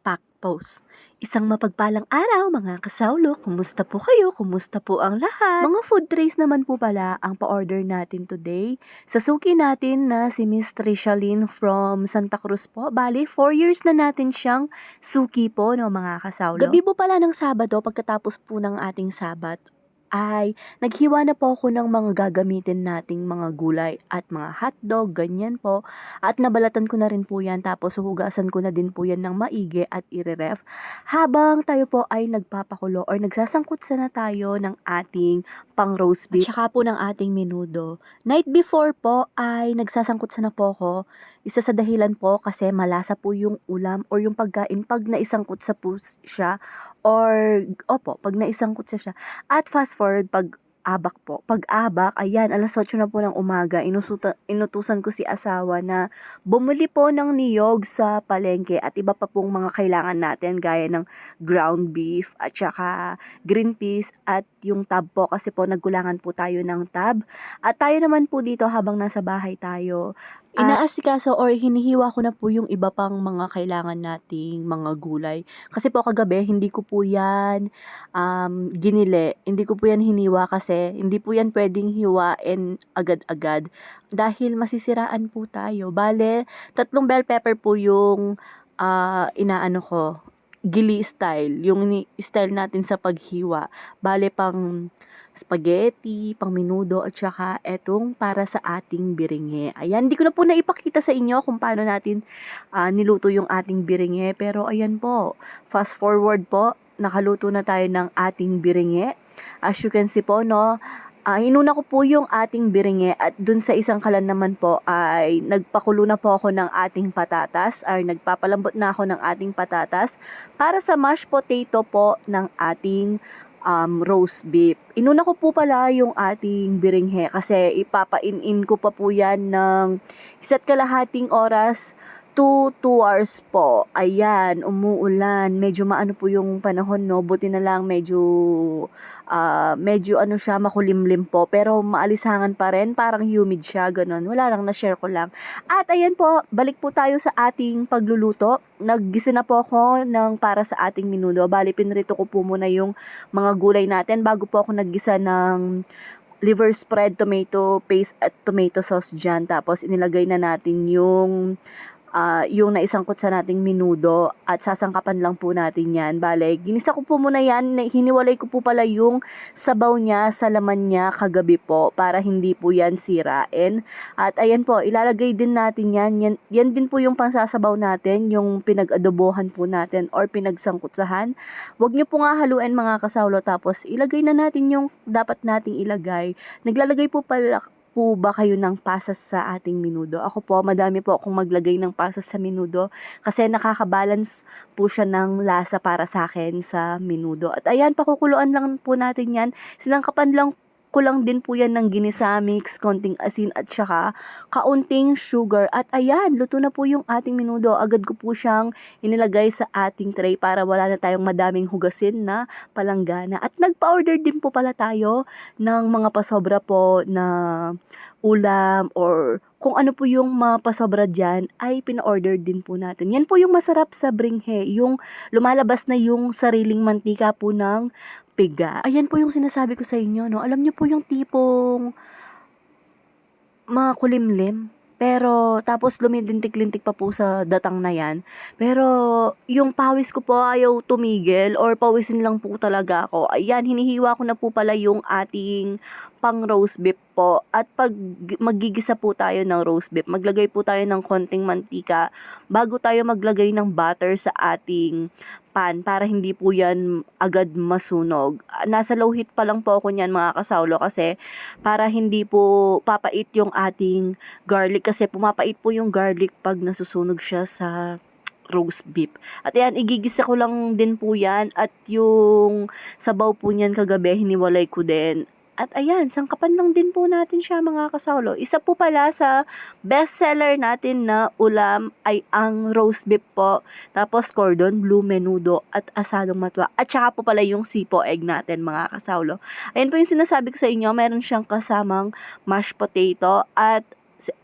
pack post. Isang mapagpalang araw mga kasawlo, kumusta po kayo? Kumusta po ang lahat? Mga food trays naman po pala ang pa-order natin today. Sa suki natin na si Miss Trishalyn from Santa Cruz po. Bali, 4 years na natin siyang suki po no mga kasawlo. Gabi po pala ng Sabado, pagkatapos po ng ating Sabat, ay naghiwa na po ako ng mga gagamitin nating mga gulay at mga hotdog, ganyan po. At nabalatan ko na rin po yan tapos hugasan ko na din po yan ng maigi at ireref. Habang tayo po ay nagpapakulo or nagsasangkot na tayo ng ating pang roast beef at saka po ng ating menudo. Night before po ay nagsasangkot na po ako. Isa sa dahilan po kasi malasa po yung ulam or yung pagkain pag naisangkot sa po siya or opo, pag naisangkot sa siya. At fast forward pag abak po. Pag abak, ayan, alas 8 na po ng umaga, inusuta, inutusan ko si asawa na bumili po ng niyog sa palengke at iba pa pong mga kailangan natin gaya ng ground beef at saka green peas at yung tab po kasi po nagkulangan po tayo ng tab. At tayo naman po dito habang nasa bahay tayo. Inaasikaso or hinihiwa ko na po yung iba pang mga kailangan nating mga gulay. Kasi po kagabi, hindi ko po yan um, ginili. Hindi ko po yan hiniwa kasi hindi po yan pwedeng hiwain agad-agad dahil masisiraan po tayo. Bale, tatlong bell pepper po yung ah, inaano ko, gili style, yung style natin sa paghiwa. Bale, pang spaghetti, pang menudo, at saka etong para sa ating biringe. Ayan, hindi ko na po naipakita sa inyo kung paano natin ah, niluto yung ating biringe. Pero ayan po, fast forward po, nakaluto na tayo ng ating biringe. As you can see po, no, ah, inuna ko po yung ating biringe at dun sa isang kalan naman po ay nagpakulo na po ako ng ating patatas or nagpapalambot na ako ng ating patatas para sa mashed potato po ng ating um, roast beef. Inuna ko po pala yung ating biringhe kasi ipapain-in ko pa po yan ng isa't kalahating oras to 2 hours po. Ayan, umuulan. Medyo maano po yung panahon, no? Buti na lang medyo, ah, medyo ano siya, makulimlim po. Pero maalisangan pa rin. Parang humid siya, ganun. Wala lang, na-share ko lang. At ayan po, balik po tayo sa ating pagluluto. Naggisa na po ako ng para sa ating minudo. Bali, pinrito ko po muna yung mga gulay natin bago po ako naggisa ng liver spread, tomato paste at tomato sauce dyan. Tapos inilagay na natin yung ah, yung naisangkot sa nating minudo at sasangkapan lang po natin yan. Bale, ginisa ko po muna yan. Hiniwalay ko po pala yung sabaw niya sa laman niya kagabi po para hindi po yan sirain. At ayan po, ilalagay din natin yan. Yan, yan din po yung pansasabaw natin, yung pinag-adobohan po natin or pinagsangkutsahan. Huwag niyo po nga haluin mga kasawlo tapos ilagay na natin yung dapat nating ilagay. Naglalagay po pala po ba kayo ng pasas sa ating minudo? Ako po, madami po akong maglagay ng pasas sa minudo kasi nakakabalance po siya ng lasa para sa akin sa minudo. At ayan, pakukuluan lang po natin yan. Sinangkapan lang ko lang din po yan ng ginisa mix, konting asin at saka kaunting sugar. At ayan, luto na po yung ating minudo. Agad ko po siyang inilagay sa ating tray para wala na tayong madaming hugasin na palanggana. At nagpa-order din po pala tayo ng mga pasobra po na ulam or kung ano po yung mga pasobra dyan ay pina-order din po natin. Yan po yung masarap sa bringhe, yung lumalabas na yung sariling mantika po ng piga. Ayan po yung sinasabi ko sa inyo, no? Alam niyo po yung tipong makulimlim. Pero, tapos lumidintik-lintik pa po sa datang na yan. Pero, yung pawis ko po ayaw tumigil or pawisin lang po talaga ako. Ayan, hinihiwa ko na po pala yung ating pang roast beef po. At pag magigisa po tayo ng roast beef, maglagay po tayo ng konting mantika bago tayo maglagay ng butter sa ating pan para hindi po yan agad masunog. Nasa low heat pa lang po ako niyan mga kasawlo kasi para hindi po papait yung ating garlic kasi pumapait po yung garlic pag nasusunog siya sa roast beef. At ayan, igigisa ko lang din po yan at yung sabaw po niyan kagabi, hiniwalay ko din. At ayan, sangkapan lang din po natin siya mga kasawlo. Isa po pala sa bestseller natin na ulam ay ang roast beef po. Tapos cordon bleu menudo at asadong matwa. At saka po pala yung sipo egg natin mga kasawlo. Ayan po yung sinasabi ko sa inyo, meron siyang kasamang mashed potato at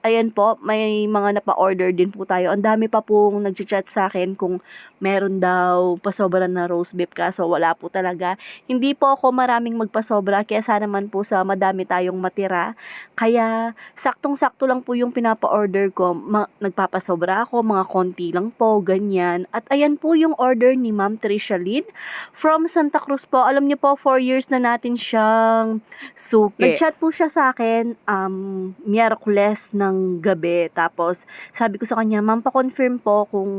ayan po, may mga napa-order din po tayo. Ang dami pa pong nag-chat sa akin kung meron daw pasobra na roast beef kaso wala po talaga. Hindi po ako maraming magpasobra kaya sana naman po sa madami tayong matira. Kaya saktong-sakto lang po yung pinapa-order ko. Ma- nagpapasobra ako, mga konti lang po, ganyan. At ayan po yung order ni Ma'am Trisha Lynn from Santa Cruz po. Alam niyo po, 4 years na natin siyang suki. Nag-chat po siya sa akin um, Miyerkules ng gabi. Tapos sabi ko sa kanya, ma'am, pa-confirm po kung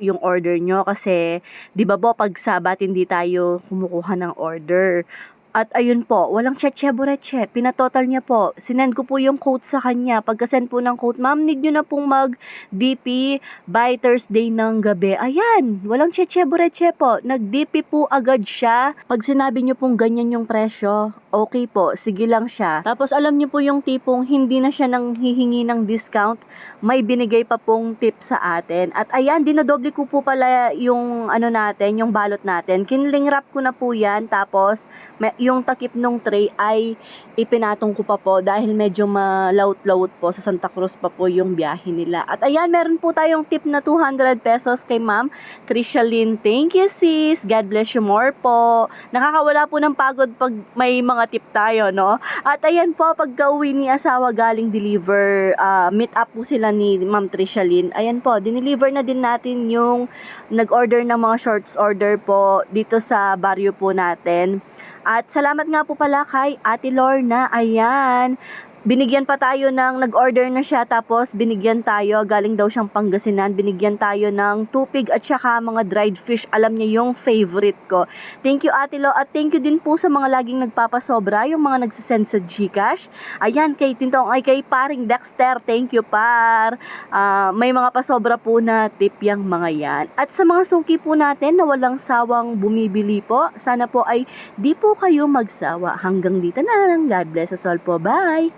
yung order nyo kasi, di ba po, pag sabat hindi tayo kumukuha ng order. At ayun po, walang cheche bureche. Pinatotal niya po. Sinend ko po yung quote sa kanya. Pagka-send po ng quote, ma'am, need nyo na pong mag-DP by Thursday ng gabi. Ayan, walang cheche bureche po. Nag-DP po agad siya. Pag sinabi nyo pong ganyan yung presyo, okay po, sige lang siya. Tapos alam niyo po yung tipong hindi na siya nang hihingi ng discount, may binigay pa pong tip sa atin. At ayan, dinodoble ko po pala yung ano natin, yung balot natin. Kinling wrap ko na po yan. Tapos may- yung takip nung tray ay ipinatong ko pa po dahil medyo malaut-laut po sa Santa Cruz pa po yung biyahe nila. At ayan, meron po tayong tip na 200 pesos kay ma'am Trisha Lynn. Thank you sis. God bless you more po. Nakakawala po ng pagod pag may mga tip tayo, no? At ayan po, pagka uwi ni asawa galing deliver, ah, meet up po sila ni Ma'am Trisha Lynn. Ayan po, dineliver na din natin yung nag-order ng mga shorts order po dito sa baryo po natin. At salamat nga po pala kay Ate Lorna. Ayan. Binigyan pa tayo ng nag-order na siya tapos binigyan tayo, galing daw siyang Pangasinan, binigyan tayo ng tupig at saka mga dried fish. Alam niya yung favorite ko. Thank you Ate Lo at thank you din po sa mga laging nagpapasobra, yung mga nagsisend sa Gcash. Ayan, kay Tintong ay kay paring Dexter, thank you par. Ah, may mga pasobra po na tip yung mga yan. At sa mga suki po natin na walang sawang bumibili po, sana po ay di po kayo magsawa. Hanggang dito na lang. God bless us all po. Bye!